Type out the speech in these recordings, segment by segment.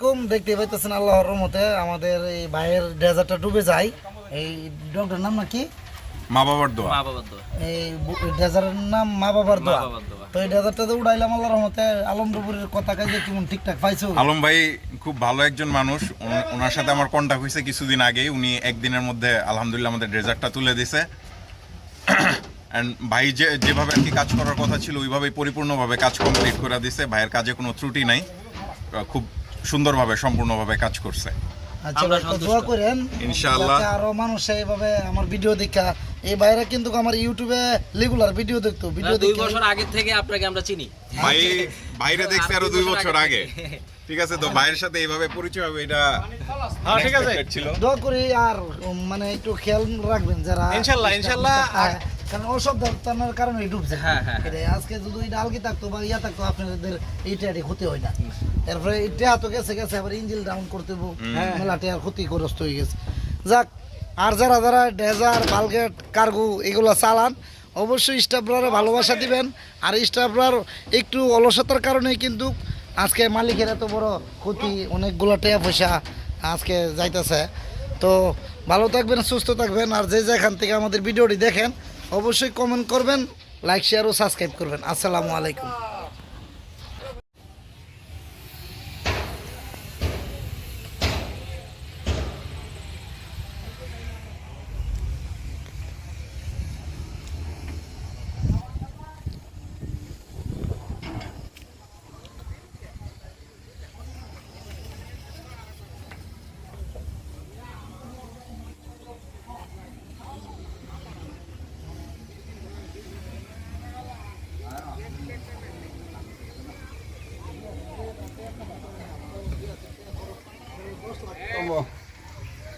কম দেখতে পাইতেছেন আল্লাহর রহমতে আমাদের এই ভাইয়ের ডেজার্টটা ডুবে যায়। এই ডগটার নাম নাকি? মা বাবার দোয়া। মা বাবার দোয়া। এই ডেজার্টের নাম মা বাবার দোয়া। তো এই ডেজার্টটা তো উড়াইলাম আল্লাহর রহমতে আলমডুপুরের কথা কাজে কেমন ঠিকঠাক পাইছো? আলম ভাই খুব ভালো একজন মানুষ। ওনার সাথে আমার কন্ট্যাক্ট হয়েছে কিছুদিন আগেই। উনি একদিনের মধ্যে আলহামদুলিল্লাহ আমাদের ডেজার্টটা তুলে দিছে। অ্যান্ড ভাই যে যেভাবে আর কি কাজ করার কথা ছিল ওইভাবেই পরিপূর্ণভাবে কাজ কমপ্লিট করে দিছে। ভাইয়ের কাজে কোনো ত্রুটি নাই। খুব সুন্দরভাবে সম্পূর্ণভাবে কাজ করছে। আচ্ছা আমরা ভাই, তো সন্তুষ্ট। দোয়া করেন ইনশাআল্লাহ। আরও মানুষ এইভাবে আমার ভিডিও দেখা। এই বাইরে কিন্তু আমার ইউটিউবে রেগুলার ভিডিও দেখতো ভিডিও দুই বছর আগে থেকে আপনাকে আমরা চিনি। ভাই বাইরে দেখছি আরও দুই বছর আগে ঠিক আছে তো ভাইয়ের সাথে এইভাবে পরিচয় হবে এটা ঠিক আছে। ছিল। দোয়া করি আর মানে একটু খেয়াল রাখবেন যারা। হ্যাঁ, কারণ ওসব দাঁড়ানোর কারণে ডুবছে হ্যাঁ, হ্যাঁ, আজকে যদি এটা আলগি থাকতো বা ইয়া থাকতো আপনাদের এইটা এটি ক্ষতি হয় না। এরপরে এটা তো গেছে গেছে আবার ইঞ্জিল ডাউন করতে হইবো। মেলাতে আর ক্ষতিগ্রস্ত হয়ে গেছে। যাক আর যারা যারা ডেজার বালগেট কার্গো এগুলো চালান অবশ্যই স্টাফরা ভালোবাসা দিবেন। আর স্টাফরার একটু অলসতার কারণে কিন্তু আজকে মালিকের এত বড় ক্ষতি অনেকগুলো টাকা পয়সা আজকে যাইতেছে। তো ভালো থাকবেন সুস্থ থাকবেন। আর যে যেখান থেকে আমাদের ভিডিওটি দেখেন অবশ্যই কমেন্ট করবেন লাইক শেয়ার ও সাবস্ক্রাইব করবেন। আসসালামু আলাইকুম।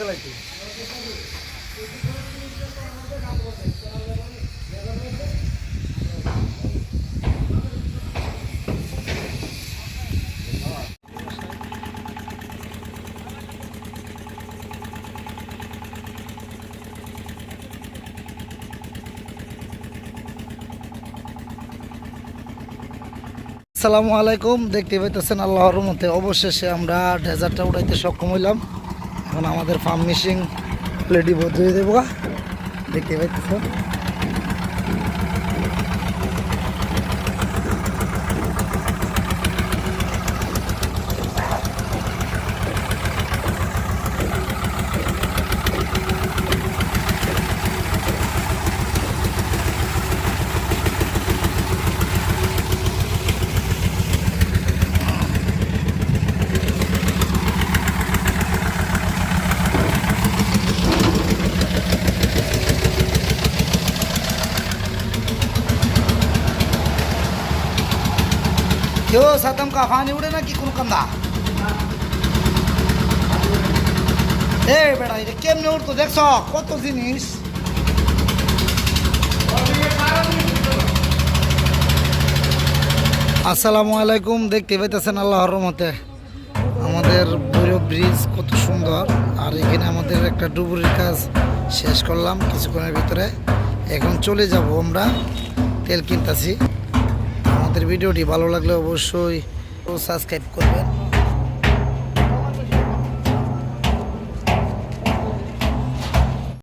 তুলবে। আসসালামু আলাইকুম দেখতে পাইতেছেন আল্লাহর মতে অবশেষে আমরা ডেজার্টটা উঠাইতে সক্ষম হইলাম এখন আমাদের ফার্ম মিশিং রেডি বদলে দেবো। দেখতে পাইতেছেন কেউ কা ফানি উড়ে না কি কোনো কান্দা এ বেড়া এটা কেমনে উঠতো দেখছ কত জিনিস আসসালামু আলাইকুম দেখতে পাইতেছেন আল্লাহর রহমতে আমাদের ভৈরব ব্রিজ কত সুন্দর আর এখানে আমাদের একটা ডুবুরির কাজ শেষ করলাম কিছুক্ষণের ভিতরে এখন চলে যাব আমরা তেল কিনতেছি আমাদের ভিডিওটি ভালো লাগলে অবশ্যই সাবস্ক্রাইব করবেন।